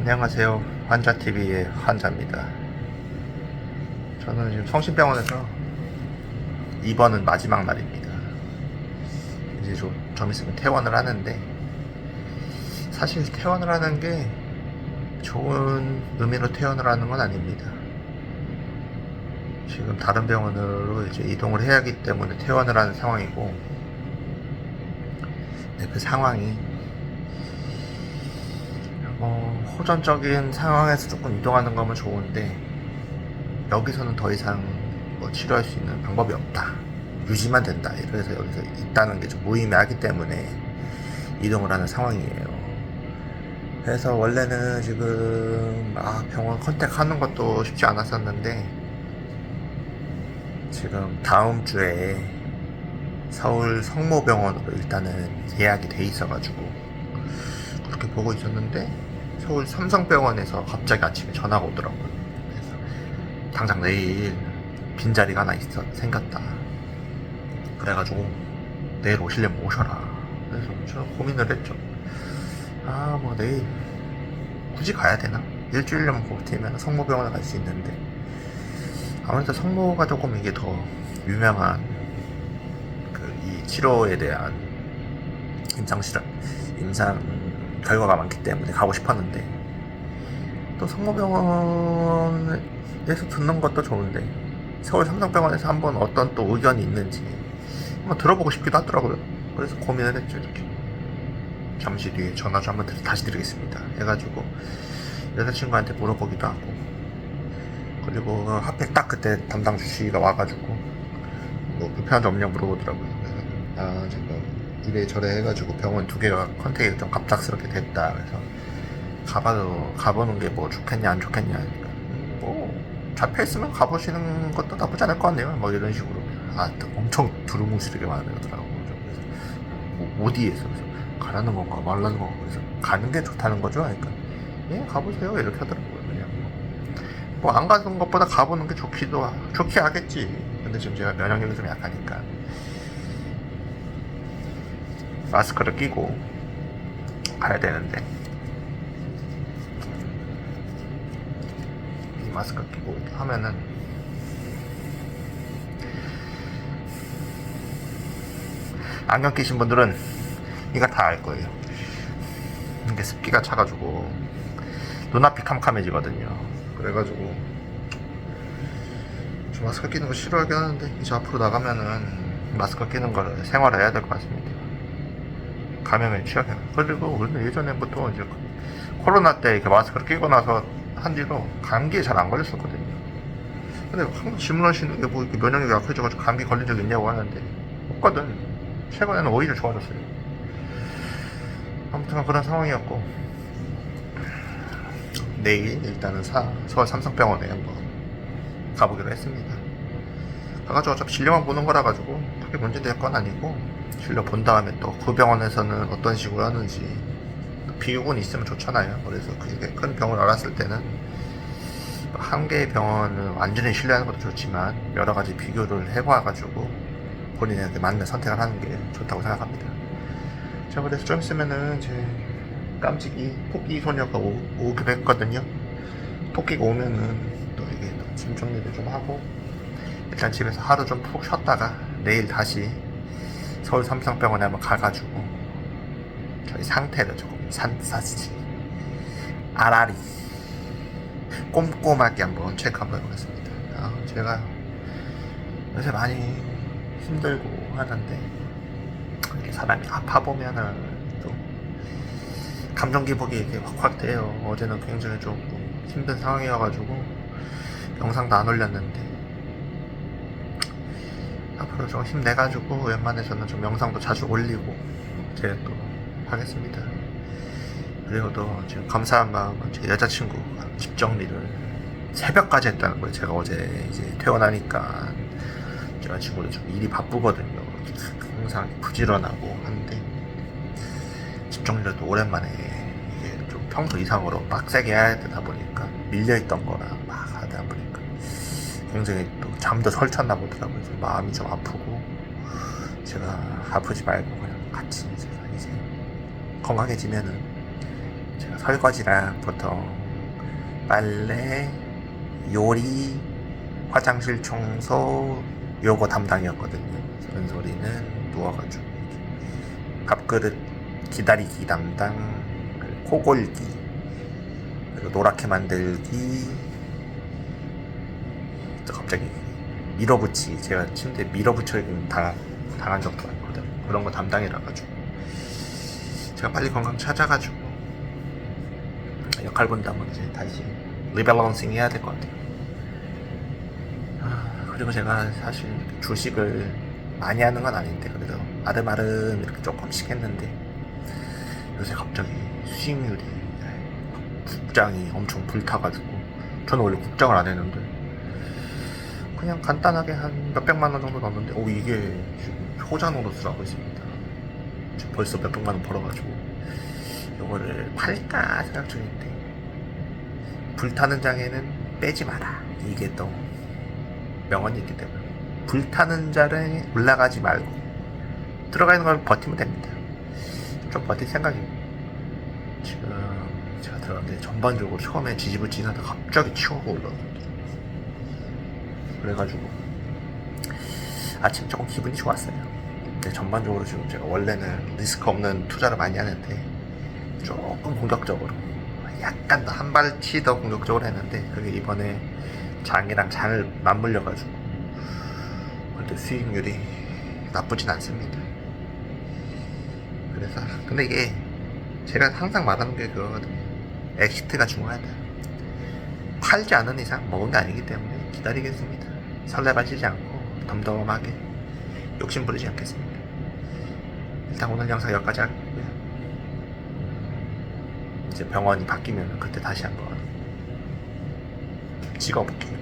안녕하세요. 환자TV의 환자입니다. 저는 지금 성심병원에서 입원은 마지막 날입니다. 이제 좀, 좀 있으면 퇴원을 하는데, 사실 퇴원을 하는 게 좋은 의미로 퇴원을 하는 건 아닙니다. 지금 다른 병원으로 이제 이동을 해야 하기 때문에 퇴원을 하는 상황이고, 네, 그 상황이 뭐 호전적인 상황에서 조금 이동하는 거면 좋은데 여기서는 더 이상 뭐 치료할 수 있는 방법이 없다. 유지만 된다. 그래서 여기서 있다는 게 좀 무의미하기 때문에 이동을 하는 상황이에요. 그래서 원래는 지금 아 병원 컨택하는 것도 쉽지 않았었는데 지금 다음 주에 서울 성모병원으로 일단은 예약이 돼 있어가지고 그렇게 보고 있었는데 서울 삼성병원에서 갑자기 아침에 전화가 오더라고요. 그래서 당장 내일 빈자리가 하나 있어 생겼다. 그래가지고 내일 오시려면 오셔라. 그래서 저는 고민을 했죠. 아 뭐 내일 굳이 가야 되나? 일주일만 버티면 성모병원에 갈 수 있는데 아무래도 성모가 조금 이게 더 유명한 그 이 치료에 대한 임상 실험, 임상 결과가 많기 때문에 가고 싶었는데 또 성모병원에서 듣는 것도 좋은데 서울 삼성병원에서 한번 어떤 또 의견이 있는지 한번 들어보고 싶기도 하더라고요. 그래서 고민을 했죠 이렇게. 잠시 뒤에 전화 좀 한번 드- 다시 드리겠습니다. 해가지고 여자친구한테 물어보기도 하고 그리고 그 하필 딱 그때 담당 주치의가 와가지고 뭐 불편한 점 없냐 물어보더라고요. 아 지금 이래저래 해가지고 병원 두 개가 컨택이 좀 갑작스럽게 됐다. 그래서 가봐도 가보는 게 뭐 좋겠냐 안 좋겠냐 하니까 음, 뭐 잡혀 있으면 가보시는 것도 나쁘지 않을 것 같네요. 뭐 이런 식으로 아또 엄청 두루뭉실하게 말하더라고. 그래서 뭐 어디에서 그래서 가라는 건가 말라는 건가 그래서 가는 게 좋다는 거죠. 그러니까 예 가보세요 이렇게 하더라고요. 그냥 뭐 안 가는 것보다 가보는 게 좋기도 하, 좋게 하겠지. 근데 지금 제가 면역력이 좀 약하니까 마스크를 끼고 가야 되는데 이 마스크 끼고 하면은 안경 끼신 분들은 이거 다 알 거예요. 이게 습기가 차가지고 눈앞이 캄캄해지거든요. 그래가지고 저 마스크 끼는 거 싫어하긴 하는데 이제 앞으로 나가면은 마스크 끼는 걸 생활해야 될 것 같습니다. 감염에 취약해. 그리고 원래 예전에부터 이제 코로나 때 이렇게 마스크를 끼고 나서 한 뒤로 감기에 잘 안 걸렸었거든요. 근데 항상 질문하시는 게 뭐 이렇게 면역력이 약해져가지고 감기 걸린 적 있냐고 하는데 없거든. 최근에는 오히려 좋아졌어요. 아무튼 그런 상황이었고 내일 일단은 사, 서울 삼성병원에 한번 가보기로 했습니다. 가가지고 어차피 진료만 보는 거라 가지고 크게 문제될 건 아니고 진료 본 다음에 또 그 병원에서는 어떤 식으로 하는지 비교군이 있으면 좋잖아요. 그래서 그게 큰 병을 알았을 때는 한 개의 병원을 완전히 신뢰하는 것도 좋지만 여러 가지 비교를 해봐가지고 본인에게 맞는 선택을 하는 게 좋다고 생각합니다. 자, 그래서 좀 있으면은 제 깜찍이 토끼 소녀가 오, 오기로 했거든요. 토끼가 오면은 또 이게 또짐 정리를 좀 하고 일단 집에서 하루 좀 푹 쉬었다가 내일 다시 서울 삼성병원에 한번 가가지고 저희 상태를 조금 산사지 아라리 꼼꼼하게 한번 체크 한번 해보겠습니다. 아, 제가 요새 많이 힘들고 하는데 이렇게 사람이 아파 보면은 또 감정 기복이 이렇게 확확 돼요. 어제는 굉장히 조금 힘든 상황이어가지고 영상도 안 올렸는데 앞으로 좀 힘내가지고 웬만해서는 좀 영상도 자주 올리고 제가 또 하겠습니다. 그리고 또 지금 감사한 마음은 제 여자친구가 집 정리를 새벽까지 했다는 거예요. 제가 어제 이제 퇴원하니까 여자친구도 좀 일이 바쁘거든요. 항상 부지런하고 한데 집 정리를 또 오랜만에 이게 좀 평소 이상으로 빡세게 해야 되다 보니까 밀려있던 거라 막 굉장히 또 잠도 설쳤나 보더라고요. 좀 마음이 좀 아프고 제가 아프지 말고 그냥 같이 제가 이제 건강해지면은 제가 설거지랑 보통 빨래, 요리, 화장실 청소 요거 담당이었거든요. 은솔이는 누워가지고 밥그릇 기다리기 담당, 코골기, 그리고 노랗게 만들기. 또 갑자기 밀어붙이기 제가 침대에 밀어붙여야 당, 당한 적도 많거든. 그런 거 담당이라 가지고 제가 빨리 건강 찾아가지고 역할 분담은 이제 다시 리밸런싱 해야 될 것 같아요. 아, 그리고 제가 사실 주식을 많이 하는 건 아닌데 그래도 아름아름 이렇게 조금씩 했는데 요새 갑자기 수익률이 국장이 엄청 불타가지고 저는 원래 국장을 안 했는데 그냥 간단하게 한 몇백만 원 정도 넣었는데 오 이게 지금 효자 노릇을 하고 있습니다. 지금 벌써 몇백만 원 벌어가지고. 이거를 팔까 생각 중인데. 불타는 장에는 빼지 마라. 이게 또 명언이 있기 때문에. 불타는 자에 올라가지 말고 들어가 있는 걸 버티면 됩니다. 좀 버틸 생각입니다. 지금 제가 들어갔는데 전반적으로 처음에 지지부진하다 갑자기 치워가 올라오거든요 그래가지고 아침 조금 기분이 좋았어요. 근데 전반적으로 지금 제가 원래는 리스크 없는 투자를 많이 하는데 조금 공격적으로 약간 더 한 발치 더 공격적으로 했는데 그게 이번에 장이랑 장을 맞물려가지고 근데 수익률이 나쁘진 않습니다. 그래서 근데 이게 제가 항상 말하는 게 그거거든요. 엑시트가 중요하다. 팔지 않은 이상 먹은 게 아니기 때문에 기다리겠습니다 설레발치지 않고 덤덤하게 욕심 부리지 않겠습니다. 일단 오늘 영상 여기까지 하고요. 이제 병원이 바뀌면 그때 다시 한번 찍어볼게요